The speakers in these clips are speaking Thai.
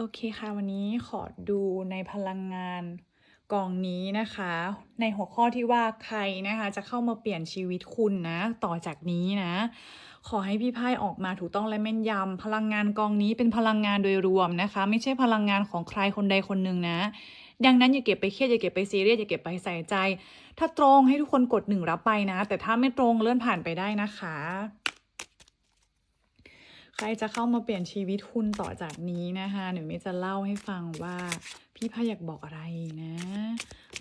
โอเคค่ะวันนี้ขอดูในพลังงานกองนี้นะคะ ในหัวข้อที่ว่าใครนะคะ จะเข้ามาเปลี่ยนชีวิตคุณนะ ต่อจากนี้นะ ขอให้พี่ไพ่ออกมาถูกต้องและแม่นยำพลังงานกองนี้เป็นพลังงานโดยรวมนะคะ ไม่ใช่พลังงานของใครคนใดคนหนึ่งนะ ดังนั้นอย่าเก็บไปเครียดอย่าเก็บไปซีเรียสอย่าเก็บไปใส่ใจ ถ้าตรงให้ทุกคนกดหนึ่งรับไปนะ แต่ถ้าไม่ตรงเลื่อนผ่านไปได้นะคะ ใครจะเข้ามาเปลี่ยนชีวิตคุณต่อจากนี้นะคะหนูมิจะเล่าให้ฟังว่าพี่พาอยากบอกอะไรนะ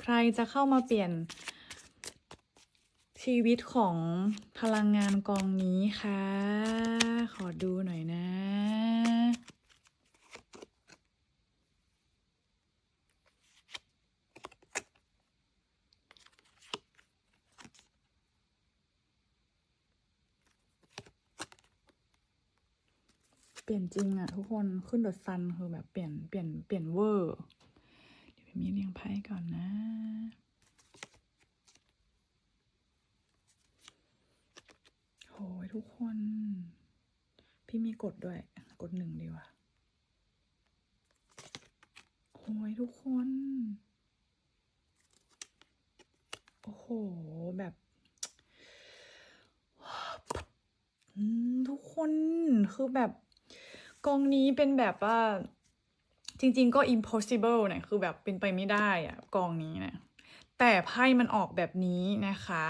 ใครจะเข้ามาเปลี่ยนชีวิตของพลังงานกองนี้คะขอดูหน่อยนะ เปลี่ยนจริงอะทุกคนขึ้นรถซันคือแบบเปลี่ยนเปลี่ยนเปลี่ยนเวอร์ เดี๋ยวพี่มีเรียงไพ่ก่อนนะ โหยทุกคน พี่มีกดด้วย กดหนึ่งดีกว่าโหยทุกคน โอ้โห แบบทุกคนคือแบบ กองนี้เป็นแบบว่าจริง ๆ ก็ impossible นี่ยคือแบบเป็นไปไม่ได้อะกองนี้นี่ยแต่ไพ่มันออกแบบนี้นะคะ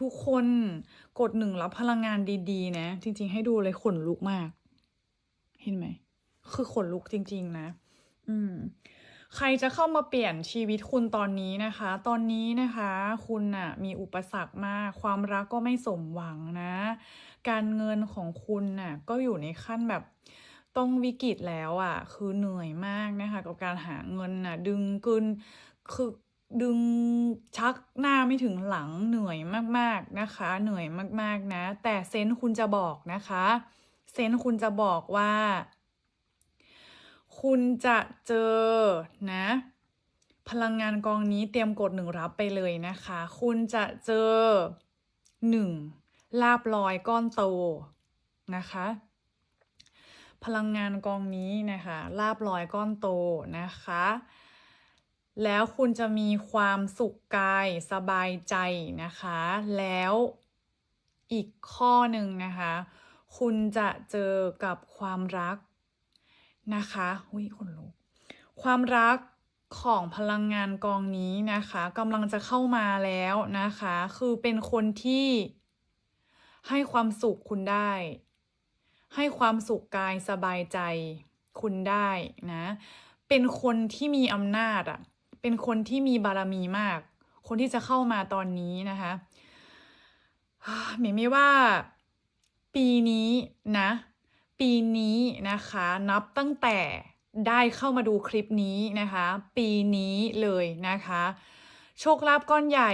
ทุกคนกดหนึ่งรับพลังงานดีๆ นะ จริง ๆ ให้ดูเลยขนลุกมาก เห็นไหม คือขนลุกจริง ๆ นะ อืม ใครจะเข้ามาเปลี่ยนชีวิตคุณตอนนี้นะคะ ตอนนี้นะคะ คุณน่ะ มีอุปสรรคมาก ความรักก็ไม่สมหวังนะ การเงินของคุณน่ะ ก็อยู่ในขั้นแบบ ต้องวิกฤตแล้วอะ่ะ คือเหนื่อยมากนะคะกับการหาเงินน่ะ ดึงกึนคือดึงชักหน้าไม่ถึงหลังเหนื่อยมากๆนะคะ เหนื่อยมากๆนะ แต่เซนคุณจะบอกนะคะ เซนคุณจะบอกว่า คุณจะเจอนะ พลังงานกองนี้เตรียมกดหนึ่งรับไปเลยนะคะ คุณจะเจอหนึ่งลาบลอยก้อนโตนะคะ พลังงานกองนี้นะคะลาบลอยก้อนโตนะคะ แล้วคุณจะมีความสุขกายสบายใจนะคะ แล้วอีกข้อหนึ่งนะคะ คุณจะเจอกับความรักนะคะอุ้ยคนลุกความรักของพลังงานกองนี้นะคะกำลังจะเข้ามาแล้วนะคะ คือเป็นคนที่ให้ความสุขคุณได้ ให้ความสุขกายสบายใจคุณได้นะ เป็นคนที่มีอำนาจอะเป็นคนที่มีบารมีมาก คนที่จะเข้ามาตอนนี้นะคะหมายไม่ว่า ปีนี้นะ ปีนี้นะคะ นับตั้งแต่ได้เข้ามาดูคลิปนี้นะคะ ปีนี้เลยนะคะ โชคลาภก้อนใหญ่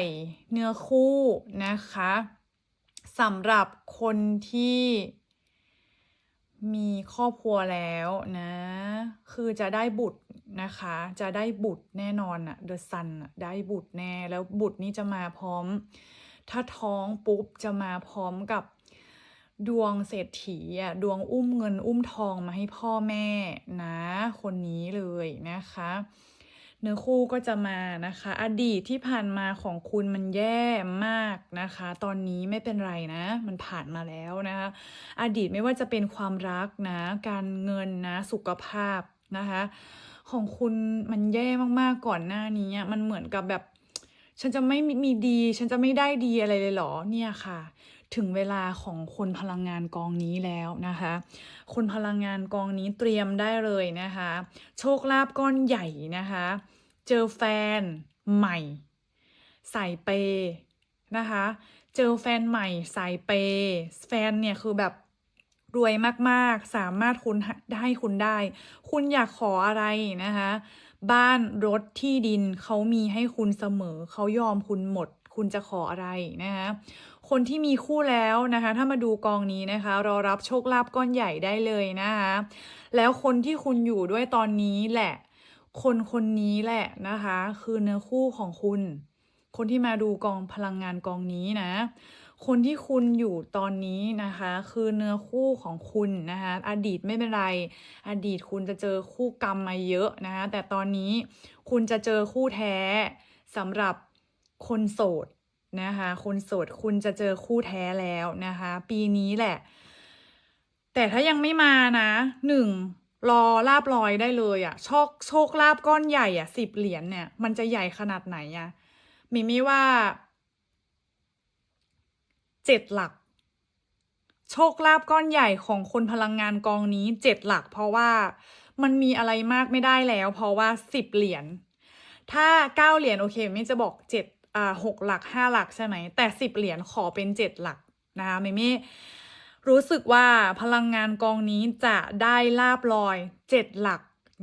เนื้อคู่นะคะสำหรับคนที่ มีครอบครัวแล้วนะ คือจะได้บุตรนะคะ จะได้บุตรแน่นอนอะเดอะซันอะได้บุตรแน่ แล้วบุตรนี้จะมาพร้อม ถ้าท้องปุ๊บจะมาพร้อมกับดวงเศรษฐีอะดวงอุ้มเงินอุ้มทองมาให้พ่อแม่นะ คนนี้เลยนะคะ เนื้อคู่ก็จะมานะคะ อดีตที่ผ่านมาของคุณมันแย่มากนะคะ ตอนนี้ไม่เป็นไรนะ มันผ่านมาแล้วนะคะ อดีตไม่ว่าจะเป็นความรักนะ การเงินนะ สุขภาพนะคะ ของคุณมันแย่มากๆก่อนหน้านี้มันเหมือนกับแบบ ฉันจะไม่มีดี ฉันจะไม่ได้ดีอะไรเลยเหรอเนี่ยค่ะ ถึงเวลาของคนพลังงานกองนี้แล้วนะคะ คนพลังงานกองนี้เตรียมได้เลยนะคะ โชคลาภก้อนใหญ่นะคะ เจอแฟนใหม่ ใส่เปย์นะคะ เจอแฟนใหม่ใส่เปย์แฟนเนี่ยคือแบบรวยมากๆ สามารถคุณได้คุณได้ คุณอยากขออะไรนะคะ บ้านรถที่ดินเขามีให้คุณเสมอ เขายอมคุณหมด คุณจะขออะไรนะคะ คนที่มีคู่แล้วนะคะ ถ้ามาดูกองนี้นะคะ รอรับโชคลาภก้อนใหญ่ได้เลยนะคะ แล้วคนที่คุณอยู่ด้วยตอนนี้แหละ คนคนนี้แหละนะคะ คือเนื้อคู่ของคุณ คนที่มาดูกองพลังงานกองนี้นะ คนที่คุณอยู่ตอนนี้นะคะ คือเนื้อคู่ของคุณนะคะอดีตไม่เป็นไร อดีตคุณจะเจอคู่กรรมมาเยอะนะคะ แต่ตอนนี้คุณจะเจอคู่แท้สำหรับคนโสด นะคะคนโสดคุณจะเจอคู่แท้แล้วนะคะ ปีนี้แหละ แต่ถ้ายังไม่มานะหนึ่งรอลาบลอยได้เลยอะโชคโชคลาบก้อนใหญ่อะสิบเหรียญเนี่ย มันจะใหญ่ขนาดไหนอะมิมี่ว่าเจ็ดหลัก โชคลาภก้อนใหญ่ของคนพลังงานกองนี้เจ็ดหลัก เพราะว่ามันมีอะไรมากไม่ได้แล้ว เพราะว่าสิบเหรียญถ้าเก้าเหรียญโอเคไม่จะบอกเจ็ด อ่าหกหลักห้าหลักใช่ไหมแต่สิบเหรียญขอเป็นเจ็ดหลักนะคะมิมี่รู้สึกว่าพลังงานกองนี้จะได้ลาบลอยเจ็ดหลัก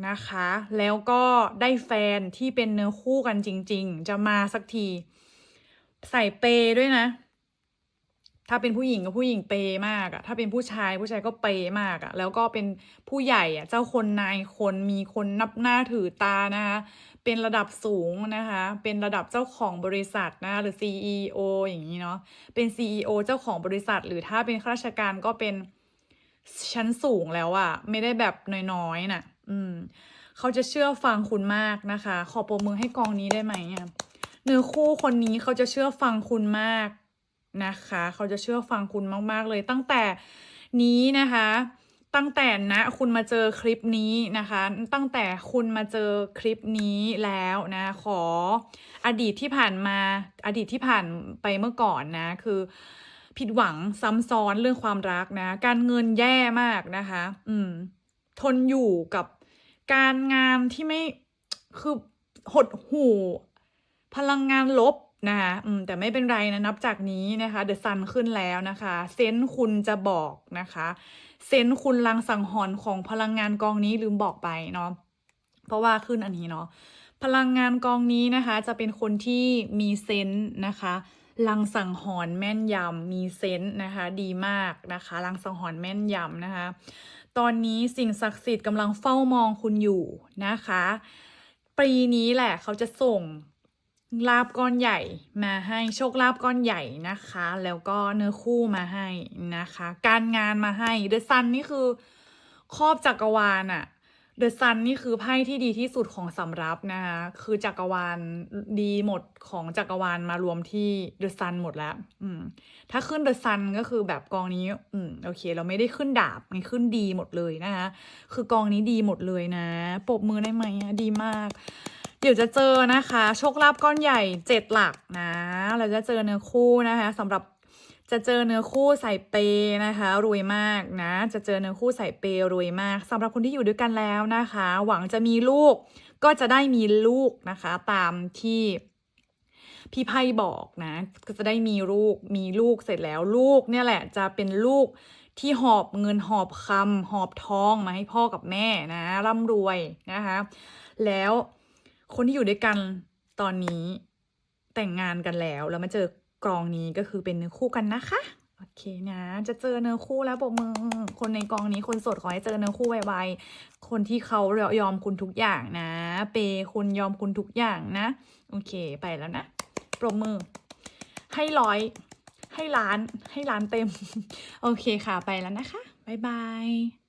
นะคะ แล้วก็ได้แฟนที่เป็นเนื้อคู่กันจริง ๆ จะมาสักที ใส่เปย์ด้วยนะ ถ้าเป็นผู้หญิงก็ผู้หญิงเปย์มากอะถ้าเป็นผู้ชายผู้ชายก็เปย์มากอะแล้วก็เป็นผู้ใหญ่อะเจ้าคนนายคนมีคนนับหน้าถือตานะคะเป็นระดับสูงนะคะ เป็นระดับเจ้าของบริษัทนะหรือ CEO อย่างนี้เนาะเป็น CEO เจ้าของบริษัท หรือถ้าเป็นข้าราชการก็เป็นชั้นสูงแล้วอะไม่ได้แบบน้อยๆน่ะ อืม เขาจะเชื่อฟังคุณมากนะคะ ขอโปรมือให้กองนี้ได้ไหมอะเนื้อคู่คนนี้เขาจะเชื่อฟังคุณมาก นะคะ เขาจะเชื่อฟังคุณมากๆเลยตั้งแต่นี้นะคะ ตั้งแต่นะคุณมาเจอคลิปนี้นะคะ ตั้งแต่คุณมาเจอคลิปนี้แล้วนะขออดีตที่ผ่านมาอดีตที่ผ่านไปเมื่อก่อนนะ คือผิดหวังซ้ำซ้อนเรื่องความรักนะ การเงินแย่มากนะคะ อืม ทนอยู่กับการงานที่ไม่คือหดหู่พลังงานลบ นะคะแต่ไม่เป็นไรนะนับจากนี้นะคะเดอะซันขึ้นแล้วนะคะ เซนคุณจะบอกนะคะ เซนคุณลังสังหรณ์ของพลังงานกองนี้ลืมบอกไปเนาะเพราะว่าขึ้นอันนี้เนาะพลังงานกองนี้นะคะ จะเป็นคนที่มีเซนนะคะลังสังหรณ์แม่นยำมีเซนส์นะคะ ดีมากนะคะลังสังหรณ์แม่นยำนะคะ ตอนนี้สิ่งศักดิ์สิทธิ์กำลังเฝ้ามองคุณอยู่นะคะ ปีนี้แหละเขาจะส่ง ลาบก้อนใหญ่มาให้โชคลาบก้อนใหญ่นะคะ แล้วก็เนื้อคู่มาให้นะคะ การงานมาให้เดอะซันนี่คือครอบจักรวาลอะเดอะซันนี่คือไพ่ที่ดีที่สุดของสำรับนะคะคือจักรวาลดีหมดของจักรวาลมารวมที่เดอะซันหมดแล้ว อืม ถ้าขึ้นเดอะซันก็คือแบบกองนี้ อืมโอเค เราไม่ได้ขึ้นดาบมันขึ้นดีหมดเลยนะคะคือกองนี้ดีหมดเลยนะปรบมือได้ไหมอะดีมาก เดี๋ยวจะเจอนะคะ โชคลาภก้อนใหญ่เจ็ดหลักนะ เราจะเจอเนื้อคู่นะคะสำหรับจะเจอเนื้อคู่ใส่เปย์นะคะรวยมากนะ จะเจอเนื้อคู่ใส่เปย์รวยมากสำหรับคนที่อยู่ด้วยกันแล้วนะคะ หวังจะมีลูกก็จะได้มีลูกนะคะ ตามที่พี่ไพ่บอกนะ ก็จะได้มีลูกมีลูกเสร็จแล้วลูกเนี่ยแหละจะเป็นลูกที่หอบเงินหอบคำหอบทองมาให้พ่อกับแม่นะร่ำรวยนะคะ แล้ว คนที่อยู่ด้วยกันตอนนี้แต่งงานกันแล้ว แล้วมาเจอกรองนี้ก็คือเป็นเนื้อคู่กันนะคะโอเคนะ จะเจอเนื้อคู่แล้วปรบมือคนในกองนี้คนโสดขอให้เจอเนื้อคู่ไวๆคนที่เขายอมคุณทุกอย่างนะ เปย์คุณยอมคุณทุกอย่างนะ โอเคไปแล้วนะปรบมือ ให้ร้อย ให้ล้านให้ล้านเต็ม โอเคค่ะไปแล้วนะคะ บ๊ายบาย